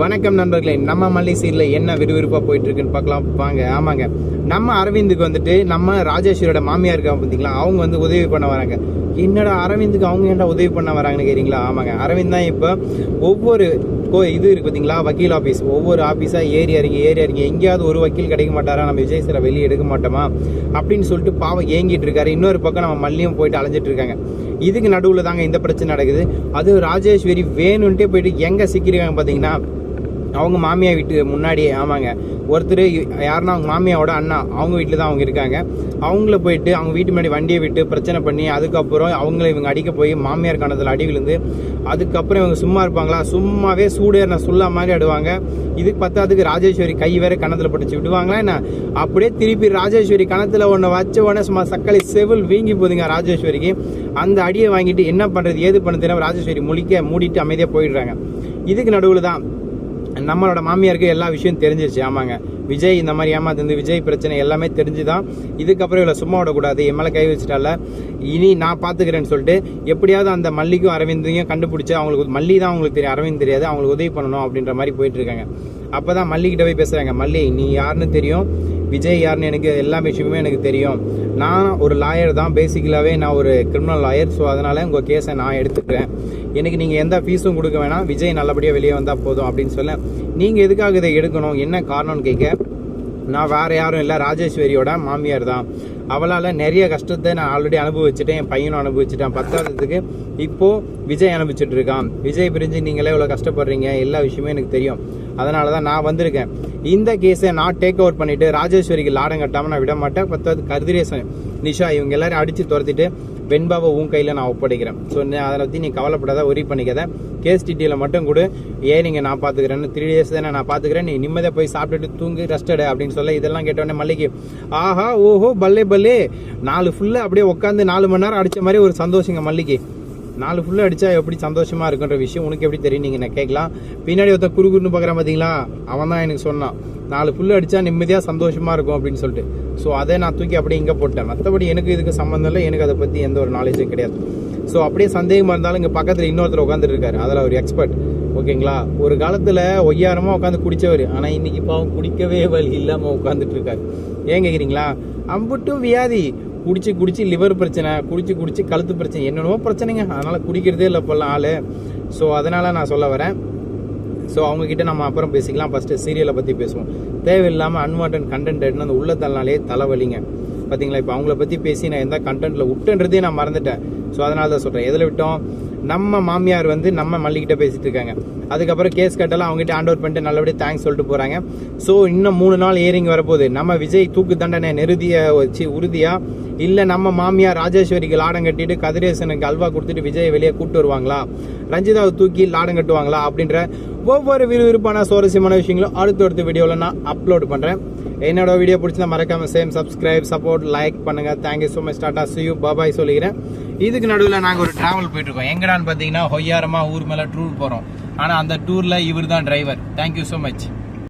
வணக்கம் நண்பர்களே. நம்ம மல்லி சீரில் என்ன விறுவிறுப்பாக போயிட்டுருக்குன்னு பார்க்கலாம். வாங்க ஆமாங்க. நம்ம அரவிந்துக்கு வந்துட்டு நம்ம ராஜேஸ்வரியோட மாமியார் இருக்காங்க பார்த்தீங்களா அவங்க வந்து உதவி பண்ண வராங்க. என்னடா அரவிந்துக்கு அவங்க ஏன்டா உதவி பண்ண வராங்கன்னு கேட்குறீங்களா ஆமாங்க. அரவிந்த் தான் இப்போ ஒவ்வொரு கோ இது இருக்குது பார்த்தீங்களா வக்கீல் ஆஃபீஸ் ஒவ்வொரு ஆஃபீஸாக ஏறி இறங்கி ஏறி இறங்கி எங்கேயாவது ஒரு வக்கீல் கிடைக்க மாட்டாரா? நம்ம விஜய் சாரை வெளியே எடுக்க மாட்டோமா? அப்படின்னு சொல்லிட்டு பாவம் ஏங்கிட்டு இருக்காரு. இன்னொரு பக்கம் நம்ம மல்லியும் போயிட்டு அலைஞ்சிட்டு இருக்காங்க. இதுக்கு நடுவில் தாங்க இந்த பிரச்சனை நடக்குது. அது ராஜேஸ்வரி வேணும்ன்ட்டே போயிட்டு எங்கே சிக்கிருக்காங்க பார்த்தீங்கன்னா அவங்க மாமியார் வீட்டு முன்னாடியே ஆமாங்க. ஒருத்தர் யாருன்னா அவங்க மாமியாவோட அண்ணா அவங்க வீட்டில் தான் அவங்க இருக்காங்க. அவங்கள போயிட்டு அவங்க வீட்டு முன்னாடி வண்டியை விட்டு பிரச்சனை பண்ணி அதுக்கப்புறம் அவங்கள இவங்க அடிக்க போய் மாமியார் கணத்தில் அடி விழுந்து அதுக்கப்புறம் இவங்க சும்மா இருப்பாங்களா? சும்மாவே சூடேறின சுல்லா மாதிரி ஆடுவாங்க. இதுக்கு பத்தாதுக்கு ராஜேஸ்வரி கை வேற கணத்தில் பட்டுச்சு. விடுவாங்களா என்ன? அப்படியே திருப்பி ராஜேஸ்வரி கணத்தில் ஒன்று வச்ச உடனே சும்மா சக்களி செவில் வீங்கி போகுதுங்க ராஜேஸ்வரிக்கு. அந்த அடியை வாங்கிட்டு என்ன பண்ணுறது ஏது பண்ணுறதுன்னா ராஜேஸ்வரி முழிக்க மூடிட்டு அமைதியாக போயிடுறாங்க. இதுக்கு நடுவில் தான் நம்மளோட மாமியாருக்கு எல்லா விஷயம் தெரிஞ்சிருச்சு. ஆமாங்க. விஜய் இந்த மாதிரி ஏமாத்துந்து விஜய் பிரச்சனை எல்லாமே தெரிஞ்சுதான். இதுக்கப்புறம் இவ்வளோ சும்மா விடக்கூடாது. என் மேலே கை வச்சுட்டால இனி நான் பார்த்துக்கிறேன்னு சொல்லிட்டு எப்படியாவது அந்த மல்லிக்கும் அரவிந்தையும் கண்டுபிடிச்சு அவங்களுக்கு மல்லி தான் அவங்களுக்கு தெரியும். அரவிந்த் தெரியாது. அவங்களுக்கு உதவி பண்ணணும் அப்படின்ற மாதிரி போயிட்டு இருக்காங்க. அப்போ தான் மல்லிக்கிட்ட போய் பேசுகிறாங்க மல்லி நீ யாருன்னு தெரியும். விஜய் யாருன்னு எனக்கு எல்லா விஷயமுமே எனக்கு தெரியும். நான் ஒரு லாயர் தான். பேசிக்கலாகவே நான் ஒரு கிரிமினல் லாயர் ஸோ அதனால் உங்கள் கேஸை நான் எடுத்துக்கிறேன். எனக்கு நீங்கள் எந்த ஃபீஸும் கொடுக்க வேணாம். விஜய் நல்லபடியாக வெளியே வந்தால் போதும் அப்படின்னு சொல்ல. நீங்கள் எதுக்காக இதை எடுக்கணும்? என்ன காரணம்னு கேட்க நான் வேறு யாரும் இல்லை. ராஜேஸ்வரியோட மாமியார் தான். அவளால் நிறைய கஷ்டத்தை நான் ஆல்ரெடி அனுபவிச்சுட்டேன். என் பையனும் அனுபவிச்சுட்டேன். பத்தாவதுக்கு இப்போது விஜய் அனுபவிச்சுட்டு இருக்கான். விஜய் பிரிஞ்சு நீங்களே இவ்வளோ கஷ்டப்படுறீங்க. எல்லா விஷயமே எனக்கு தெரியும். அதனால தான் நான் வந்திருக்கேன். இந்த கேஸை நான் டேக் ஓவர் பண்ணிட்டு ராஜேஸ்வரிக்கு லாடம் கட்டாமல் நான் விட மாட்டேன் பத்தாவது கதிரேசன் நிஷா இவங்க எல்லாரும் அடித்து துரத்திட்டு வெண்பாவை உன் கையில் நான் ஒப்படைக்கிறேன். ஸோ அதை பற்றி நீ கவலைப்படாத ஒரி பண்ணிக்காத. கேஸ் டிடியில் மட்டும் கூட. ஏன் நீங்கள் நான் பார்த்துக்கிறேன்னு த்ரீ டேஸ் தானே நான் பார்த்துக்கிறேன் நீ நிம்மதியாக போய் சாப்பிட்டுட்டு தூங்கு ரெஸ்டடு அப்படின்னு சொல்ல இதெல்லாம் கேட்டோடனே மல்லிகை ஆஹா ஓஹோ பல்லே பல்லே. நாலு ஃபுல்லாக அப்படியே உட்காந்து நாலு மணி நேரம் அடித்த மாதிரி ஒரு சந்தோஷங்க மல்லிகை. நாலு ஃபுல்லாக அடித்தா எப்படி சந்தோஷமாக இருக்குன்ற விஷயம் உனக்கு எப்படி தெரியும்? நீங்கள் நான் கேட்கலாம்? பின்னாடி ஒருத்தன் குறு குறுன்னு பார்க்குறான் பார்த்தீங்களா அவன் தான் எனக்கு சொன்னான். நாலு ஃபுல்லு அடித்தா நிம்மதியாக சந்தோஷமாக இருக்கும் அப்படின்னு சொல்லிட்டு. ஸோ அதை நான் தூக்கி அப்படியே இங்கே போட்டேன் மற்றபடி எனக்கு இதுக்கு சம்மந்தம் இல்லை. எனக்கு அதை பற்றி எந்த ஒரு நாலேஜும் கிடையாது. ஸோ அப்படியே சந்தேகமாக இருந்தாலும் இங்கே பக்கத்தில் இன்னொருத்தர் உட்காந்துட்டு இருக்காரு. அதில் ஒரு எக்ஸ்பர்ட் ஓகேங்களா? ஒரு காலத்தில் ஒய்யாரமாக உட்காந்து குடித்தவர் ஆனால் இன்னைக்கு பாவம் குடிக்கவே வழி இல்லாமல் உட்காந்துட்டு இருக்காரு. ஏன் கேட்குறீங்களா அம்புட்டும் வியாதி. குடிச்சு குடிச்சு லிவர் பிரச்சனை குடிச்சு குடிச்சு கழுத்து பிரச்சனை என்னென்னவோ பிரச்சனைங்க. அதனால் குடிக்கிறதே இல்லை இப்போல்லாம் ஆள். ஸோ அதனால் நான் சொல்ல வரேன். ஸோ அவங்கக்கிட்ட நம்ம அப்புறம் பேசிக்கலாம். ஃபஸ்ட்டு சீரியலை பற்றி பேசுவோம். தேவையில்லாமல் அன்வான்ட் கண்டென்ட் அந்த உள்ள தள்ளினாலே தலைவலிங்க. பார்த்தீங்களா இப்போ அவங்கள பற்றி பேசி நான் எந்த கண்டென்ட்டில் விட்டுன்றதே நான் மறந்துட்டேன். ஸோ அதனால தான் சொல்கிறேன் எதில் விட்டோம்? நம்ம மாமியார் வந்து நம்ம மல்லிக்கிட்ட பேசிட்டு இருக்காங்க. அதுக்கப்புறம் கேஸ் கட்டெல்லாம் அவங்ககிட்ட ஹேண்ட் ஓவர் பண்ணிட்டு நல்லபடியாக தேங்க்ஸ் சொல்லிட்டு போகிறாங்க ஸோ இன்னும் மூணு நாள் ஏறிங்க வரப்போகுது. நம்ம விஜய் தூக்கு தண்டனை நிறுதிய வச்சு உறுதியாக இல்லை நம்ம மாமியார் ராஜேஸ்வரிக்கு லாடம் கட்டிட்டு கதிரேசனுக்கு அல்வா கொடுத்துட்டு விஜயை வெளியே கூப்பிட்டு வருவாங்களா? ரஞ்சிதாவை தூக்கி லாடம் கட்டுவாங்களா? அப்படின்ற ஒவ்வொரு விறுவிறுப்பான சுவாரஸ்யமான விஷயங்களும் அடுத்தடுத்த வீடியோவில் நான் அப்லோட் பண்ணுறேன் என்னோட வீடியோ பிடிச்சிருந்தா மறக்காம சேம் சப்ஸ்கிரைப் சப்போர்ட் லைக் பண்ணுங்க. Thank you so much tata see you bye bye சொல்லிக்கிறேன். இதுக்கு நடுவில் நாங்கள் ஒரு டிராவல் போயிட்டுருக்கோம். எங்கடான்னு பார்த்தீங்கன்னா ஹொய்யாரமாக ஊர் மேலே டூர் போகிறோம் ஆனால் அந்த டூரில் இவர் தான் டிரைவர் தேங்க்யூ ஸோ மச்